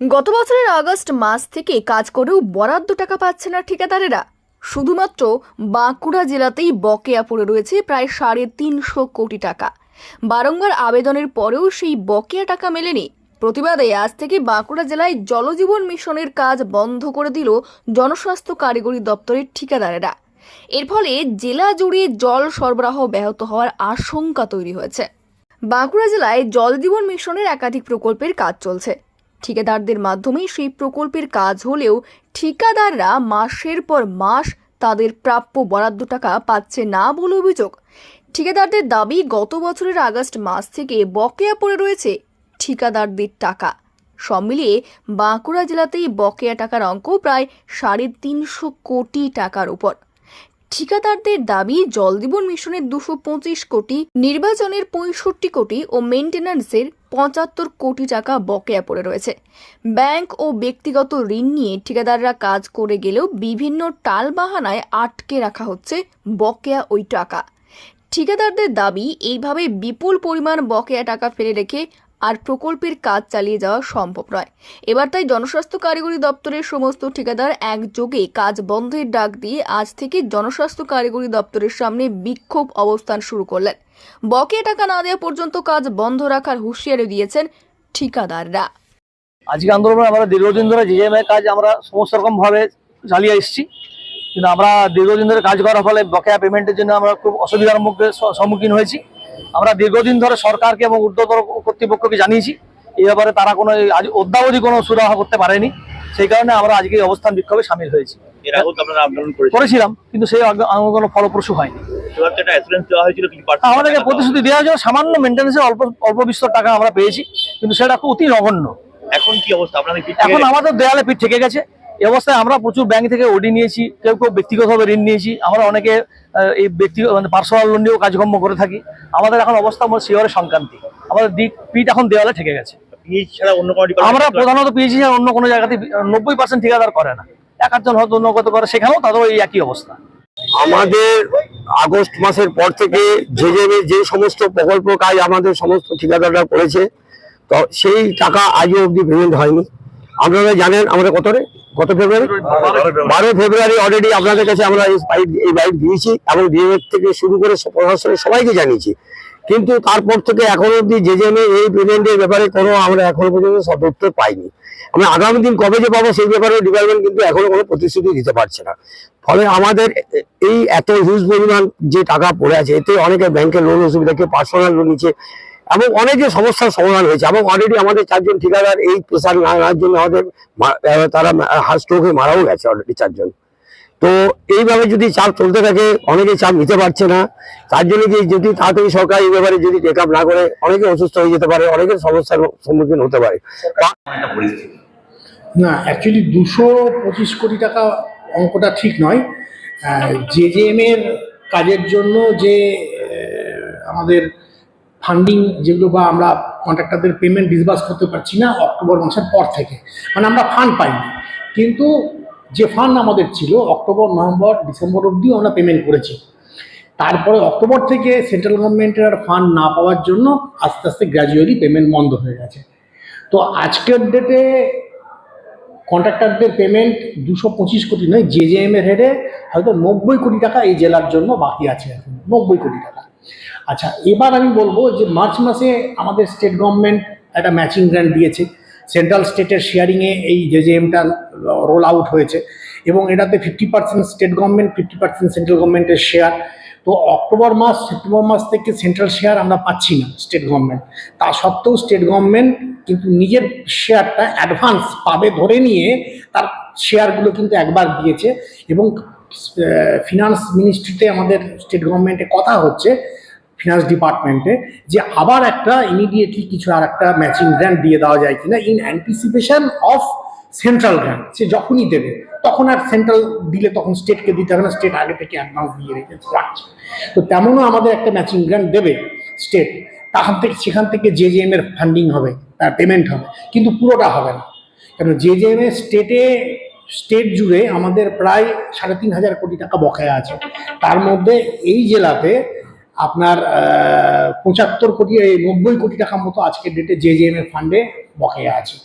গত বছরের আগস্ট মাস থেকে কাজ করেও বরাদ্দ টাকা পাচ্ছে না ঠিকাদারেরা। শুধুমাত্র বাঁকুড়া জেলাতেই বকেয়া পড়ে রয়েছে প্রায় সাড়ে তিনশো কোটি টাকা। বারংবার আবেদনের পরেও সেই বকেয়া টাকা মেলেনি। প্রতিবাদে আজ থেকে বাঁকুড়া জেলায় জলজীবন মিশনের কাজ বন্ধ করে দিল জনস্বাস্থ্য কারিগরি দপ্তরের ঠিকাদারেরা। এর ফলে জেলা জুড়ে জল সরবরাহ ব্যাহত হওয়ার আশঙ্কা তৈরি হয়েছে। বাঁকুড়া জেলায় জল জীবন মিশনের একাধিক প্রকল্পের কাজ চলছে। ঠিকাদারদের মাধ্যমে সেই প্রকল্পের কাজ হলেও ঠিকাদাররা মাসের পর মাস তাদের প্রাপ্য বরাদ্দ টাকা পাচ্ছে না বলে অভিযোগ। ঠিকাদারদের দাবি, গত বছরের আগস্ট মাস থেকে বকেয়া পড়ে রয়েছে ঠিকাদারদের টাকা। সব মিলিয়ে বাঁকুড়া জেলাতেই বকেয়া টাকার অঙ্ক প্রায় সাড়ে তিনশো কোটি টাকার উপর। ঠিকাদারদের দাবি জলজীবন মিশনের দুশো পঁচিশ কোটি, নির্বাচনের পঁয়ষট্টি কোটি ও মেনটেন্যান্সের পঁচাত্তর কোটি টাকা বকেয়া পড়ে রয়েছে। ব্যাংক ও ব্যক্তিগত ঋণ নিয়ে ঠিকাদাররা কাজ করে গেলেও বিভিন্ন টালবাহানায় আটকে রাখা হচ্ছে বকেয়া ওই টাকা। ঠিকাদারদের দাবি, এইভাবে বিপুল পরিমাণ বকেয়া টাকা ফেলে রেখে আর প্রকল্পের কাজ চালিয়ে যাওয়া সম্ভব নয়। এবার তাই জনস্বাস্থ্য কারিগরি দপ্তরের সমস্ত ঠিকাদার একযোগে কাজ বন্ধের ডাক দিয়ে আজ থেকে জনস্বাস্থ্য কারিগরি দপ্তরের সামনে বিক্ষোভ অবস্থান শুরু করলেন। বকেয়া টাকা না দেওয়া পর্যন্ত কাজ বন্ধ রাখার হুঁশিয়ারি দিয়েছেন ঠিকাদাররা। আজকে আন্দোলনে আমরা দীর্ঘদিন ধরে জিএমএ কাজ আমরা সমস্ত রকম ভাবে চালিয়ে এসেছি। কিন্তু আমরা দীর্ঘদিন ধরে কাজ করার ফলে বকেয়া পেমেন্টের জন্য আমরা খুব অসুবিধার মুখে সম্মুখীন হয়েছি। আমরা দীর্ঘদিন ধরে সরকারকে এবং ঊর্ধ্বতর কর্তৃপক্ষকে জানিয়েছি। এই ব্যাপারে তারা কোনো অদ্যাবধি কোনো সুরাহা করতে পারেনি। সেই কারণে আমরা আজকে এই অবস্থান বিক্ষোভে সামিল হয়েছি। করেছিলাম কিন্তু সেই আন্দোলন কোনো ফলপ্রসূ হয়নি। কি আমাদেরকে প্রতিশ্রুতি দেওয়া হয়েছিল সামান্য মেনটেন্সের অল্প অল্প বিস্তর টাকা আমরা পেয়েছি কিন্তু সেটা অতি নগণ্য। এখন কি অবস্থা? আপনাদের এখন আমাদের দেয়ালে পিঠ থেকে গেছে। এই অবস্থায় আমরা প্রচুর ব্যাংক থেকে ওডি নিয়েছি কেউ কেউ ব্যক্তিগতভাবে ঋণ নিয়েছি আমরা অনেকে এই ব্যক্তিগত মানে পার্সোনাল লোন নিয়েও কাজকর্ম করে থাকি। আমাদের এখন অবস্থা আমার শিওরের সংক্রান্তি। আমাদের দিক পিঠ এখন দেওয়ালে ঠেকে গেছে। পিএইচ ছাড়া অন্য কোনো আমরা প্রধানত পেয়েছি যে অন্য কোনো জায়গাতে নব্বই পার্সেন্ট ঠিকাদার করে না। এক আধজন হয়তো অন্য কত করে সেখানেও তাদের এই একই অবস্থা। আমাদের আগস্ট মাসের পর থেকে যে যে যে সমস্ত প্রকল্প কাজ আমাদের সমস্ত ঠিকাদাররা করেছে তো সেই টাকা আজও অবধি পেমেন্ট হয়নি। আপনারা জানেন আমরা কত গত ফেব্রুয়ারি? বারো ফেব্রুয়ারি অলরেডি আপনাদের কাছে আমরা এই বাইট এই দিয়েছি এবং ডিএমএফ থেকে শুরু করে সব প্রশাসনের সবাইকে জানিয়েছি। কিন্তু তারপর থেকে এখন অবধি যে যে এই পেমেন্টের ব্যাপারে কোনো আমরা এখনও পর্যন্ত সদুত্তর পাইনি। আমরা আগামী দিন কবে যে পাবো সেই ব্যাপারে ডিপার্টমেন্ট কিন্তু এখনও কোনো প্রতিশ্রুতি দিতে পারছে না। ফলে আমাদের এই এত হিউজ পরিমাণ যে টাকা পড়ে আছে, এতে অনেকে ব্যাংকের লোন অসুবিধা, কেউ পার্সোনাল লোন নিচ্ছে এবং অনেকের সমস্যার সমাধান হয়েছে। এবং অলরেডি আমাদের চারজন ঠিকাদার এই প্রেশার না নেওয়ার জন্য আমাদের তারা হার্ট স্ট্রোকে মারাও গেছে অলরেডি চারজন। তো এইভাবে যদি চাপ চলতে থাকে অনেকে চাপ নিতে পারছে না। তার জন্য কি যদি তাড়াতাড়ি সরকার এই ব্যাপারে যদি টেক আপ না করে অনেকে অসুস্থ হয়ে যেতে পারে অনেকের সমস্যার সম্মুখীন হতে পারে। না অ্যাকচুয়ালি দুশো পঁচিশ কোটি টাকা অঙ্কটা ঠিক নয়। জে জে এম এর কাজের জন্য যে আমাদের ফান্ডিং যেগুলো বা আমরা কন্ট্রাক্টরদের পেমেন্ট ডিসবার্স করতে পারছি না অক্টোবর মাসের পর থেকে। মানে আমরা ফান্ড পাইনি। কিন্তু যে ফান্ড আমাদের ছিল অক্টোবর নভেম্বর ডিসেম্বর অবধিও আমরা পেমেন্ট করেছি। তারপরে অক্টোবর থেকে সেন্ট্রাল গভর্নমেন্টের আর ফান্ড না পাওয়ার জন্য আস্তে আস্তে গ্র্যাজুয়ালি পেমেন্ট বন্ধ হয়ে গেছে। তো আজকের ডেটে কন্ট্রাক্টরদের পেমেন্ট দুশো পঁচিশ কোটি নয় জে জে এম এর হেডে হয়তো নব্বই কোটি টাকা এই জেলার জন্য বাকি আছে এখন। নব্বই কোটি টাকা। আচ্ছা এবার আমি বলব যে মার্চ মাসে আমাদের স্টেট গভর্নমেন্ট একটা ম্যাচিং গ্র্যান্ট দিয়েছে। সেন্ট্রাল স্টেটের শেয়ারিংয়ে এই জে জে এমটা রোল আউট হয়েছে এবং এটাতে fifty percent state government fifty percent central গভর্নমেন্টের শেয়ার তো অক্টোবর মাস, সেপ্টেম্বর মাস থেকে সেন্ট্রাল শেয়ার আমরা পাচ্ছি না স্টেট গভর্নমেন্ট তা সত্ত্বেও স্টেট গভর্নমেন্ট কিন্তু নিজের শেয়ারটা অ্যাডভান্স পাবে ধরে নিয়ে তার শেয়ারগুলো কিন্তু একবার দিয়েছে এবং ফিনান্স মিনিস্ট্রিতে আমাদের স্টেট গভর্নমেন্টে কথা হচ্ছে ফিনান্স ডিপার্টমেন্টে যে আবার একটা ইমিডিয়েটলি কিছু আর একটা ম্যাচিং গ্র্যান্ট দিয়ে দেওয়া যায় কিনা in anticipation of central grant সে যখনই দেবে, তখন আর সেন্ট্রাল দিলে তখন স্টেটকে দিতে হবে না স্টেট আগে থেকে অ্যাডভান্স দিয়ে রেখেছে রাখছে। তো তেমনও আমাদের একটা ম্যাচিং গ্র্যান্ট দেবে স্টেট তাখান থেকে, সেখান থেকে জে জে এম এর ফান্ডিং হবে, তার পেমেন্ট হবে, কিন্তু পুরোটা হবে না। কেন জে জে এম এর স্টেটে স্টেট জুড়ে আমাদের প্রায় সাড়ে তিন হাজার কোটি টাকা বকেয়া আছে। তার মধ্যে এই জেলাতে আপনার পঁচাত্তর কোটি নব্বই কোটি টাকা মতো আজকের ডেটে জে ফান্ডে বকেয়া আছে।